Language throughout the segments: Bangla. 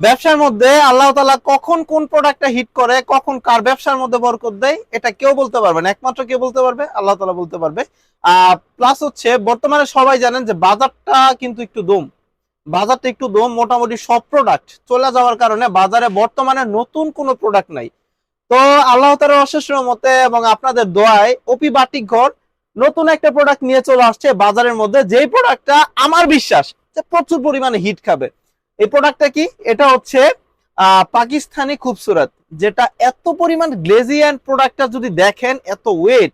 ব্যবসার মধ্যে আল্লাহ তালা কখন কোন প্রোডাক্টটা হিট করে, কখন কার ব্যবসার মধ্যে বরকত দেয়, এটা কেউ বলতে পারবে না। একমাত্র কেউ বলতে পারবে, আল্লাহ তালা বলতে পারবে। প্লাস হচ্ছে, বর্তমানে সবাই জানেন যে বাজারটা কিন্তু একটু দম। বাজারটা একটু দম, মোটামুটি সব প্রোডাক্ট চলে যাওয়ার কারণে বাজারে বর্তমানে নতুন কোনো প্রোডাক্ট নাই। তো আল্লাহ তালার অশেষ মতে এবং আপনাদের দোয়ায় ওপি বাটিক ঘর নতুন একটা প্রোডাক্ট নিয়ে চলে আসছে বাজারের মধ্যে, যেই প্রোডাক্টটা আমার বিশ্বাস যে প্রচুর পরিমাণে হিট খাবে। এই প্রোডাক্টটা কি? এটা হচ্ছে পাকিস্তানি খুবসুরত, যেটা এত পরিমাণ গ্লেজি অ্যান্ড প্রোডাক্টটা যদি দেখেন, এত ওয়েট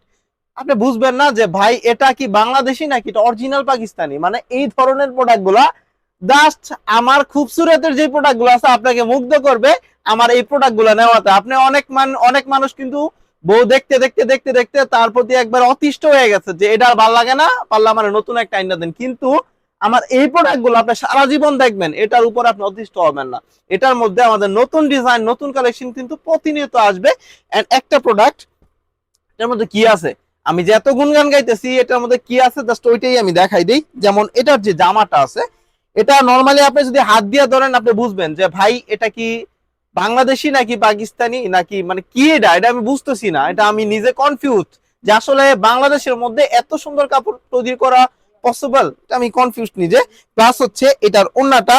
আপনি বুঝবেন না যে ভাই, এটা কি বাংলাদেশি নাকি এটা অরিজিনাল পাকিস্তানি? মানে এই ধরনের প্রোডাক্টগুলা জাস্ট আমার খুবসুরতের যে প্রোডাক্টগুলো আছে, আপনাকে মুগ্ধ করবে আমার এই প্রোডাক্টগুলো নেওয়াতে। আপনি অনেক মান, অনেক মানুষ কিন্তু বউ দেখতে দেখতে দেখতে দেখতে তার প্রতি একবার অতিষ্ঠ হয়ে গেছে যে এটা ভালো লাগে না পারলে আমার নতুন একটা আইনা দেন। কিন্তু আমার এই প্রোডাক্টগুলো আপনি সারা জীবন দেখবেন, এটার উপর আপনি অতিষ্ঠ হবেন না। এটার মধ্যে আমাদের নতুন ডিজাইন নতুন কালেকশন কিন্তু প্রতিনিয়ত আসবে। এন্ড একটা প্রোডাক্ট এটার মধ্যে কি আছে? আমি যে এত গুনগান গাইতেছি, এটার মধ্যে কি আছে? জাস্ট ওইটাই আমি দেখাই দিই। যেমন এটার যে জামাটা আছে, এটা নর্মালি আপনি যদি হাত দিয়ে ধরেন, আপনি বুঝবেন যে ভাই, এটা কি বাংলাদেশি নাকি পাকিস্তানি? নাকি মানে কি এটা? এটা আমি বুঝতেছি না। এটা আমি নিজে কনফিউজ যে আসলে বাংলাদেশের মধ্যে এত সুন্দর কাপড় তৈরি করা পসিবল আমি কনফিউজ নিজে প্লাস হচ্ছে এটার ওন্নাটা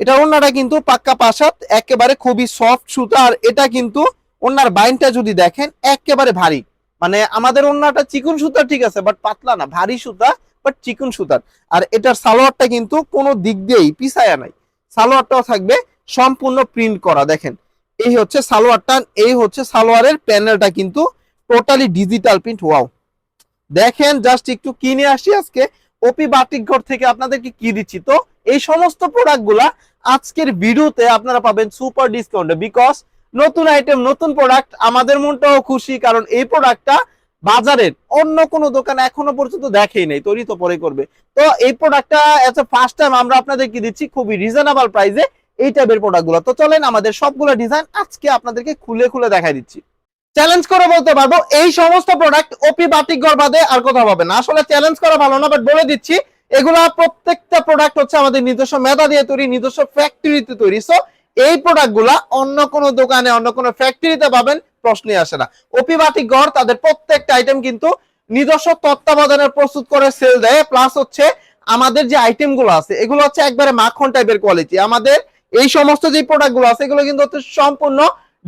এটা ওন্নাটা কিন্তু পাক্কা পাশাত, একেবারে খুবই সফট সুতা, আর এটা কিন্তু ওন্নার বাইনটা যদি দেখেন, একেবারে ভারী। মানে আমাদের ওন্নাটা চিকুন সুতা ঠিক আছে বাট পাতলা না, ভারী সুতা বাট চিকুন সুতার। আর এটার সালোয়ারটা কিন্তু কোনো দিক দিয়েই পিছায়া নাই। সালোয়ারটাও থাকবে সম্পূর্ণ প্রিন্ট করা, দেখেন। এই হচ্ছে সালোয়ারটা, এই হচ্ছে সালোয়ারের প্যানেলটা কিন্তু টোটালি ডিজিটাল প্রিন্ট ওয়াও দেখেন জাস্ট একটু কিনে আসি আজকে। ওপি বাটিক ঘর থেকে আপনাদেরকে কি দিচ্ছি? তো এই সমস্ত প্রোডাক্টগুলা আজকের ভিডিওতে আপনারা পাবেন সুপার ডিসকাউন্টে বিকজ নতুন আইটেম নতুন প্রোডাক্ট আমাদের মনটাও খুশি, কারণ এই প্রোডাক্টটা বাজারের অন্য কোনো দোকান এখনও পর্যন্ত দেখেই নেই, তৈরি তো পরে করবে। তো এই প্রোডাক্টটা এত ফার্স্ট টাইম আমরা আপনাদেরকে দিচ্ছি খুবই রিজনেবল প্রাইসে এই টাইপের প্রোডাক্টগুলো তো চলেন, আমাদের সবগুলো ডিজাইন আজকে আপনাদেরকে খুলে খুলে দেখাই দিচ্ছি। চ্যালেঞ্জ করে বলতে পারব, এই সমস্ত প্রোডাক্ট ওপি বাটিক ঘর বাদে আর কোথাও পাবে না। আসলে চ্যালেঞ্জ করা ভালো না বাট বলে দিচ্ছি, এগুলা প্রত্যেকটা প্রোডাক্ট হচ্ছে আমাদের নিজস্ব মেধা দিয়ে তৈরি, নিজস্ব ফ্যাক্টরিতে তৈরি। সো এই প্রোডাক্টগুলা অন্য কোনো দোকানে, অন্য কোনো ফ্যাক্টরিতে পাবেন, প্রশ্নই আসে না। ওপি বাটিক ঘর, তাদের প্রত্যেকটা আইটেম কিন্তু নিজস্ব তত্ত্বাবধানে প্রস্তুত করে সেল দেয়। প্লাস হচ্ছে, আমাদের যে আইটেমগুলো আছে, এগুলো হচ্ছে একবারে মাখন টাইপের কোয়ালিটি আমাদের এই সমস্ত যে প্রোডাক্টগুলো আছে, এগুলো কিন্তু হচ্ছে সম্পূর্ণ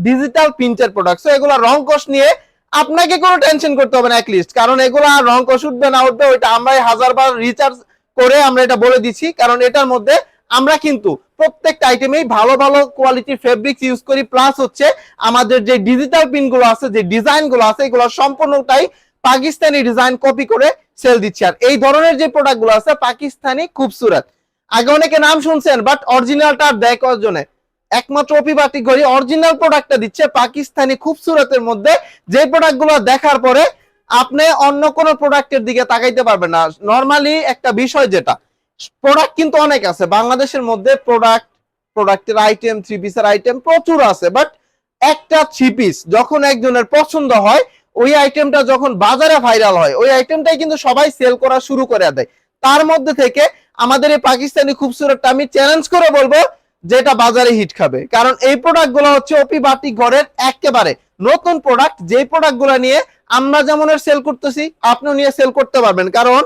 ডিজিটাল প্রিন্টের প্রোডাক্ট সো এগুলো রং কোষ নিয়ে আপনাকে কোনো টেনশন করতে হবে না লিস্ট কারণ এগুলো আর রং কোষ উঠবে না, উঠবে ওইটা আমরাই হাজারবার রিচার্জ করে আমরা এটা বলে দিচ্ছি। কারণ এটার মধ্যে আমরা কিন্তু প্রত্যেকটা আইটেমেই ভালো ভালো কোয়ালিটির ফেব্রিক্স ইউজ করি। প্লাস হচ্ছে আমাদের যে ডিজিটাল প্রিন্টগুলো আছে, যে ডিজাইনগুলো আছে, এগুলো সম্পূর্ণটাই পাকিস্তানি ডিজাইন কপি করে সেল দিচ্ছি। আর এই ধরনের যে প্রোডাক্টগুলো আছে, পাকিস্তানি খুবসুরত। আগে অনেকে নাম শুনছেন বাট অরিজিনালটা দেয় কজনে একমাত্র অপিবাতিক ঘড়ি অরিজিনাল প্রোডাক্টটা দিচ্ছে পাকিস্তানি খুবসুরতের মধ্যে। যে প্রোডাক্টগুলো দেখার পরে আপনি অন্য কোনো প্রোডাক্টের দিকে তাকাইতে পারবেন না। নর্মালি একটা বিষয় যেটা প্রোডাক্ট কিন্তু অনেক আছে। বাংলাদেশের মধ্যে প্রোডাক্ট প্রোডাক্টের আইটেম থ্রি পিসের আইটেম প্রচুর আছে। বাট একটা থ্রি পিস যখন একজনের পছন্দ হয়, ওই আইটেমটা যখন বাজারে ভাইরাল হয়, ওই আইটেমটাই কিন্তু সবাই সেল করা শুরু করে দেয়। তার মধ্যে থেকে আমাদের এই পাকিস্তানি খুবসুরতটা আমি চ্যালেঞ্জ করে বলব যেটা বাজারে হিট খাবে। কারণ এই প্রোডাক্টগুলো হচ্ছে ওপি বাটি ঘরের একেবারে নতুন প্রোডাক্ট যে প্রোডাক্টগুলো নিয়ে আমরা যেমন সেল করতেছি, আপনিও নিয়ে সেল করতে পারবেন। কারণ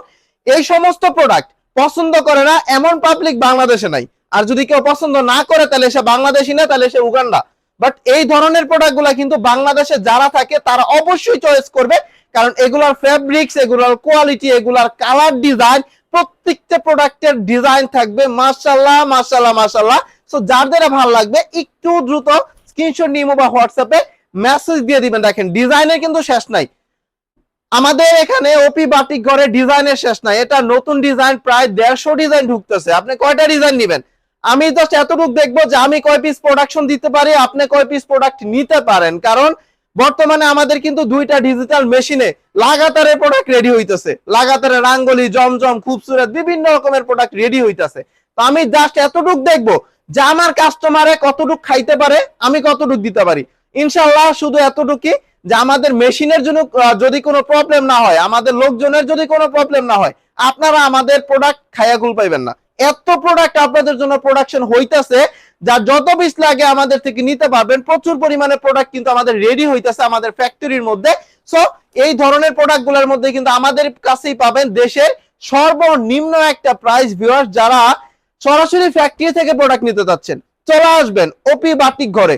এই সমস্ত প্রোডাক্ট পছন্দ করে না এমন পাবলিক বাংলাদেশে নাই। আর যদি কেউ পছন্দ না করে, তাহলে সে বাংলাদেশি না, তাহলে সে উগান্ডা। বাট এই ধরনের প্রোডাক্টগুলা কিন্তু বাংলাদেশে যারা থাকে, তারা অবশ্যই চয়েস করবে। কারণ এগুলার ফেব্রিক্স এগুলার কোয়ালিটি এগুলার কালার ডিজাইন প্রত্যেকটা প্রোডাক্টের ডিজাইন থাকবে। মাশাল্লাহ মাশাল্লাহ মাশাল্লাহ সো যাদের ভালো লাগবে, একটু দ্রুত স্ক্রিনশট নিয়ে বা হোয়াটসঅ্যাপে মেসেজ দিয়ে দিবেন। দেখেন, ডিজাইনের কিন্তু শেষ নাই। আমাদের এখানে ওপি বাটিক ঘরে ডিজাইনের শেষ নাই। এটা নতুন ডিজাইন, প্রায় দেড়শো ডিজাইন ঢুকতেছে। আপনি কয়টা ডিজাইন নিবেন? আমি জাস্ট এতটুকু দেখব যে আমি কয় পিস প্রোডাকশন দিতে পারি, আপনি কয় পিস প্রোডাক্ট নিতে পারেন। কারণ, বর্তমানে আমাদের কিন্তু দুইটা ডিজিটাল মেশিনে লাগাতারে প্রোডাক্ট রেডি হইতেছে। লাগাতারে রাঙ্গলি জমজম, খুবসুরত বিভিন্ন রকমের প্রোডাক্ট রেডি হইতেছে। তো আমি জাস্ট এতটুক দেখব যে আমার কাস্টমারে কতটুক খাইতে পারে, আমি কতটুক দিতে পারি। ইনশাল্লাহ শুধু এতটুকুই যে আমাদের মেশিনের জন্য যদি কোনো প্রবলেম না হয়, আমাদের লোকজনের যদি কোনো প্রবলেম না হয়, আপনারা আমাদের প্রোডাক্ট খাইয়া গুল পাইবেন না। এত প্রোডাক্ট আপনাদের জন্য প্রোডাকশন হইতাছে, যা যত পিস লাগে আমাদের থেকে নিতে পারবেন, প্রচুর পরিমাণে প্রোডাক্ট কিন্তু আমাদের রেডি হইতেছে আমাদের ফ্যাক্টরির মধ্যে। সো এই ধরনের প্রোডাক্টগুলোর মধ্যে কিন্তু আমাদের কাছেই পাবেন দেশের সর্বনিম্ন একটা প্রাইস ভিউয়ার্স যারা সরাসরি ফ্যাক্টরি থেকে প্রোডাক্ট নিতে চাচ্ছেন। চলে আসবেন ওপি বাটিক ঘরে।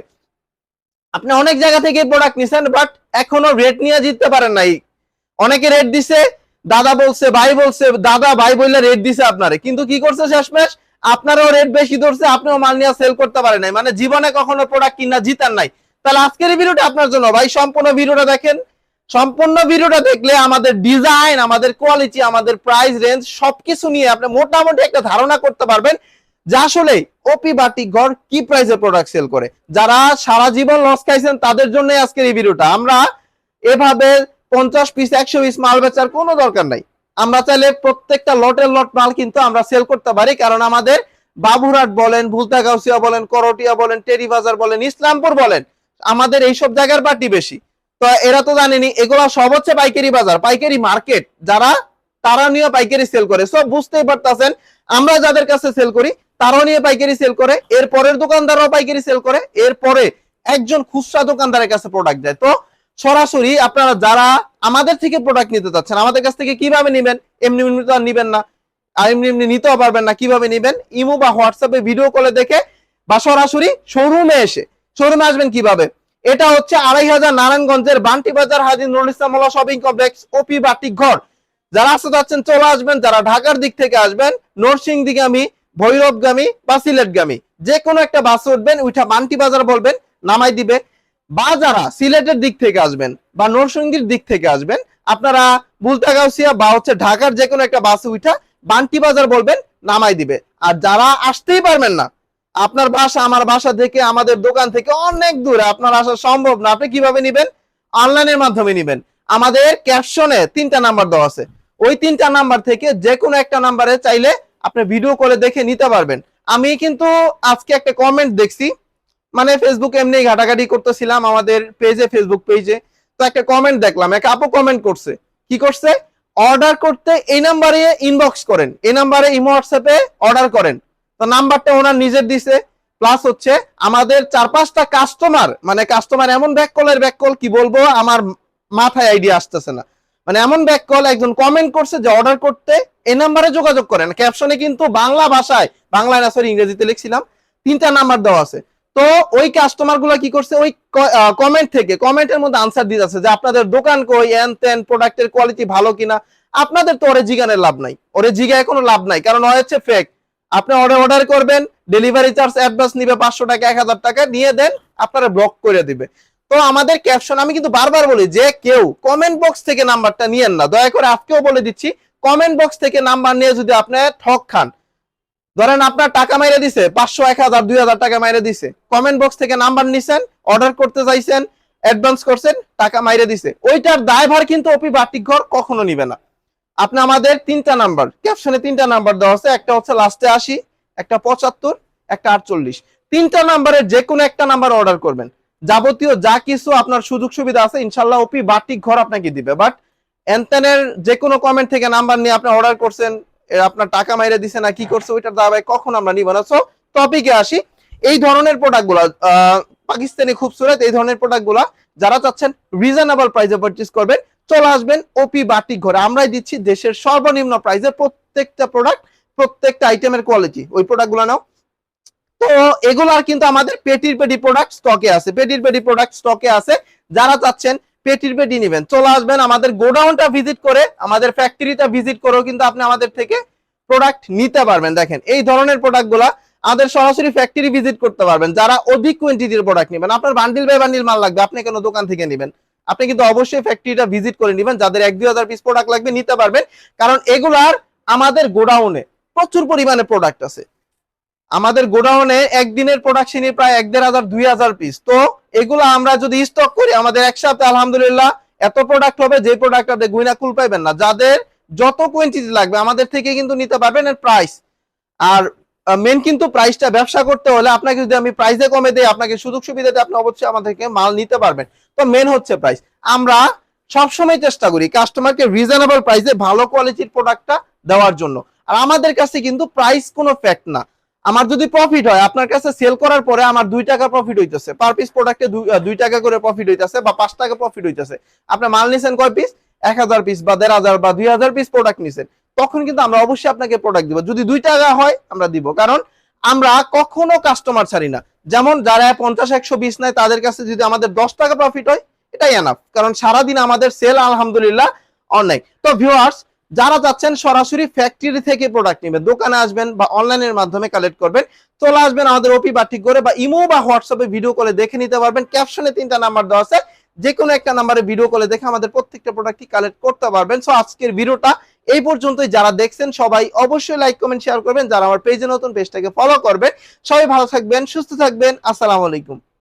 আপনি অনেক জায়গা থেকে প্রোডাক্ট নিছেন বাট এখনও রেট নিয়ে জিততে পারেন নাই। অনেকে রেট দিছে, দাদা বলছে, ভাই বলছে, দাদা, ভাই বললে রেট দিছে আপনারে। কিন্তু কি করছে শেষমেশ? আপনারও রেট বেশি ধরছে, আপনিও মাল নিয়ে সেল করতে পারেন নাই। মানে জীবনে কখনো প্রোডাক্ট কিনা জিতার নাই। তাহলে আজকের ভিডিওটা আপনার জন্য। ভাই, সম্পূর্ণ ভিডিওটা দেখেন। সম্পূর্ণ ভিডিওটা দেখলে আমাদের ডিজাইন আমাদের কোয়ালিটি আমাদের প্রাইস রেঞ্জ সবকিছু নিয়ে আপনি মোটামুটি একটা ধারণা করতে পারবেন যে আসলে ওপি বাটিক ঘর কি প্রাইসে প্রোডাক্ট সেল করে। যারা সারা জীবন লস খাইছেন, তাদের জন্য আজকের এই ভিডিওটা। আমরা এভাবে পঞ্চাশ পিস একশো পিস মাল বেচার কোনো দরকার নাই। আমরা চাইলে প্রত্যেকটা লটের লট মাল কিন্তু আমরা সেল করতে পারি, কারণ আমাদের বাবুরহাট বলেন ভুলতা গাউসিয়া বলেন, করটিয়া বলেন টেরি বাজার বলেন, ইসলামপুর বলেন, আমাদের এইসব জায়গার বাটি বেশি। তো এরা তো জানেনি, এগুলা সব হচ্ছে পাইকারি বাজার, পাইকারি মার্কেট। যারা, তারা নিয়ে পাইকারি সেল করে। সব বুঝতেই পারতেছেন, আমরা যাদের কাছে সেল করি, তারাও নিয়ে পাইকারি সেল করে, এর পরের দোকানদারও পাইকারি সেল করে এরপরে একজন খুচরা দোকানদারের কাছে প্রোডাক্ট যায় তো, সরাসরি আপনারা যারা আমাদের থেকে প্রোডাক্ট নিতে চাচ্ছেন, আমাদের কাছ থেকে কীভাবে নেবেন, এমনি এমনি তো আর নিবেন না। আর এমনি এমনি নিতেও পারবেন না, কীভাবে নেবেন? ইমো বা হোয়াটসঅ্যাপে ভিডিও কলে দেখে বা সরাসরি শোরুমে এসে শোরুমে আসবেন কীভাবে? এটা হচ্ছে আড়াই হাজার নারায়ণগঞ্জের Banti Bazar Haji Nurul Islam shopping complex, OP Batik Ghar. যারা আসতে যাচ্ছেন চলে আসবেন। যারা ঢাকার দিক থেকে আসবেন নরসিংদীগামী ভৈরবগামী বা সিলেটগামী যে কোনো একটা বাসে উঠবেন, উঠা বান্টি বাজার বলবেন, নামাই দিবে। বা যারা সিলেটের দিক থেকে আসবেন বা নরসিংদীর দিক থেকে আসবেন, আপনারা বুলতাগাউসিয়া বা হচ্ছে ঢাকার যে কোনো একটা বাসে উঠা বান্টি বাজার বলবেন, নামাই দিবে। আর যারা আসতেই পারবেন না আপনার বাসা, আমার বাসা থেকে, আমাদের দোকান থেকে অনেক দূরে। আপনার আসা সম্ভব না। আপনি কীভাবে নিবেন? অনলাইনের মাধ্যমে নিবেন। আমাদের ক্যাপশনে তিনটা নাম্বার দেওয়া আছে। ওই তিনটা নাম্বার থেকে যে কোনো একটা নাম্বারে চাইলে আপনি ভিডিও করে দেখে নিতে পারবেন। আমি কিন্তু আজকে একটা কমেন্ট দেখছি। মানে ফেসবুকে এমনি ঘাটাঘাটি করতেছিলাম আমাদের পেজে ফেসবুক পেজে তো একটা কমেন্ট দেখলাম। এক আপু কমেন্ট করছে। কি করছে? অর্ডার করতে এই নাম্বারে ইনবক্স করেন। এই নাম্বারে ইমো হোয়াটসঅ্যাপে অর্ডার করেন। তো নাম্বারটা ওনার নিজের দিছে প্লাস হচ্ছে আমাদের চার পাঁচটা কাস্টমার মানে কাস্টমার এমন ব্যাক কলের ব্যাক কল কি বলব, আমার মাথায় আইডিয়া আসতেছে না। মানে এমন ব্যাক কল একজন কমেন্ট করছে যে অর্ডার করতে নাম্বারে যোগাযোগ করেন। ক্যাপশনে কিন্তু বাংলা ভাষায় না সরি ইংরেজিতে লিখছিলাম, তিনটা নাম্বার দেওয়া আছে। তো ওই কাস্টমারগুলা কি করছে? ওই কমেন্ট থেকে কমেন্টের মধ্যে আনসার দিতেছে যে আপনাদের দোকান কই, এন তেন প্রোডাক্টের কোয়ালিটি ভালো কিনা। আপনাদের তো ওরে জিগানের লাভ নাই। ওরে জিগায় কোনো লাভ নাই, কারণ হচ্ছে ফেক আপনি অর্ডার অর্ডার করবেন ডেলিভারি চার্জ অ্যাডভান্স নিবে পাঁচশো টাকা, এক হাজার টাকা, নিয়ে দেন, আপনারা ব্লক করে দিবে। তো আমাদের ক্যাপশন আমি কিন্তু বারবার বলি, যে কেউ কমেন্ট বক্স থেকে নাম্বারটা নিয়েন না, দয়া করে আজকেও বলে দিচ্ছি কমেন্ট বক্স থেকে নাম্বার নিয়ে যদি আপনি ঠক খান, ধরেন আপনার টাকা মাইরে দিছে, পাঁচশো, এক হাজার, দুই হাজার টাকা মাইরে দিছে কমেন্ট বক্স থেকে নাম্বার নিছেন অর্ডার করতে চাইছেন অ্যাডভান্স করছেন, টাকা মাইরে দিছে, ওইটার দায়ভার কিন্তু অপি বাটিক ঘর কখনো নিবে না। আপনি আমাদের তিনটা নাম্বার ক্যাপশনে তিনটা নাম্বার দেওয়া আছে, একটা হচ্ছে লাস্টে আশি, একটা পঁচাত্তর, একটা আটচল্লিশ। তিনটা নাম্বারের যে কোনো একটা নাম্বার অর্ডার করবেন। যাবতীয় যা কিছু আপনার সুযোগ সুবিধা আছে ইনশাল্লাহ অপি বাটিক ঘর আপনাকে দিবে। বাট এনতেনের যে কোনো কমেন্ট থেকে নাম্বার নিয়ে আপনি অর্ডার করছেন আপনার টাকা মাইরে দিছে না, কি করছে, ওইটার দাবায় কখন আমরা নিব না? সো টপিকে আসি। এই ধরনের প্রোডাক্টগুলা পাকিস্তানি খুবসুরত, এই ধরনের প্রোডাক্টগুলা যারা চাচ্ছেন রিজনেবল প্রাইসে পারচেজ করবেন চলে আসবেন ওপি বাটিক ঘরে। আমরাই দিচ্ছি দেশের সর্বনিম্ন প্রাইসে প্রত্যেকটা প্রোডাক্ট প্রত্যেকটা আইটেমের কোয়ালিটি ওই প্রোডাক্টগুলো নাও। তো এগুলার কিন্তু আমাদের পেটির পেটি প্রোডাক্ট স্টকে আছে। পেটির পেটি প্রোডাক্ট স্টকে আছে। যারা চাচ্ছেন পেটির পেটি নেবেন। চলে আসবেন আমাদের গোডাউনটা ভিজিট করে, আমাদের ফ্যাক্টরিটা ভিজিট করেও কিন্তু আপনি আমাদের থেকে প্রোডাক্ট নিতে পারবেন। দেখেন, এই ধরনের প্রোডাক্টগুলা আমাদের সরাসরি ফ্যাক্টরি ভিজিট করতে পারবেন। যারা অধিক কোয়ান্টিটির প্রোডাক্ট নেবেন। আপনার বান্ডিল বাই বান্ডিল মাল লাগবে, আপনি কেন দোকান থেকে নেবেন? আপনি কিন্তু অবশ্যই ফ্যাক্টরিটা ভিজিট করে নেবেন। যাদের এক দুই হাজার পিস প্রোডাক্ট লাগবে, নিতে পারবেন। কারণ এগুলার আমাদের গোডাউনে প্রচুর পরিমাণে প্রোডাক্ট আছে। আমাদের গোডাউনে একদিনের প্রোডাকশনই প্রায় এক দেড় হাজার, দুই হাজার পিস তো এগুলো আমরা যদি স্টক করি, আমাদের এক সপ্তাহে আলহামদুলিল্লাহ এত প্রোডাক্ট হবে যে প্রোডাক্ট আপনি গুইনা কুল পাইবেন না। যাদের যত কোয়ান্টিটি লাগবে, আমাদের থেকে কিন্তু নিতে পারবেন এর প্রাইস আর মেন কিন্তু প্রাইসটা ব্যবসা করতে হলে আপনাকে যদি আমি প্রাইসে কমে দেই, আপনাকে সুযোগ সুবিধা দিই আপনি অবশ্যই আমাদের থেকে মাল নিতে পারবেন। তো মেন হচ্ছে প্রাইস আমরা সবসময় চেষ্টা করি কাস্টমারকে রিজনেবল প্রাইসে ভালো কোয়ালিটির প্রোডাক্টটা দেওয়ার জন্য। আর আমাদের কাছে কিন্তু প্রাইস কোনো ফ্যাক্ট না। আমার যদি প্রফিট হয়, আপনার কাছে সেল করার পরে আমার দুই টাকা প্রফিট হইতেছে। পার পিস প্রোডাক্টে দুই টাকা করে প্রফিট হইতেছে বা পাঁচ টাকা প্রফিট হইতেছে। আপনি মাল নিছেন কয় পিস এক হাজার পিস বা দেড় হাজার বা দুই হাজার পিস প্রোডাক্ট নিছেন। তখন কিন্তু আমরা অবশ্যই আপনাকে প্রোডাক্ট দিব। যদি দুই টাকা হয়, আমরা দিব। কারণ আমরা কখনো কাস্টমার ছাড়ি না। যেমন যারা পঞ্চাশ, একশো, বিশ নেয়, তাদের কাছে যদি আমাদের দশ টাকা প্রফিট হয়, এটাই এনাফ কারণ সারাদিন আমাদের সেল আলহামদুলিল্লাহ অনেক তো ভিউয়ার্স যারা যাচ্ছেন, সরাসরি ফ্যাক্টরি থেকে প্রোডাক্ট নেবেন। দোকানে আসবেন বা অনলাইনের মাধ্যমে কালেক্ট করবেন। চলে আসবেন আমাদের ওপি বা ঠিক করে বা ইমো বা হোয়াটসঅ্যাপে ভিডিও কলে দেখে নিতে পারবেন। ক্যাপশনে তিনটা নাম্বার দেওয়া আছে। যে কোনো একটা নাম্বারে ভিডিও কলে দেখে আমাদের প্রত্যেকটা প্রোডাক্টই কালেক্ট করতে পারবেন। সো আজকের ভিডিওটা এই পর্যন্তই যারা দেখছেন সবাই অবশ্যই লাইক কমেন্ট শেয়ার করবেন। যারা আমার পেজে নতুন পেজটাকে ফলো করবেন। সবাই ভালো থাকবেন, সুস্থ থাকবেন। আসসালামু আলাইকুম।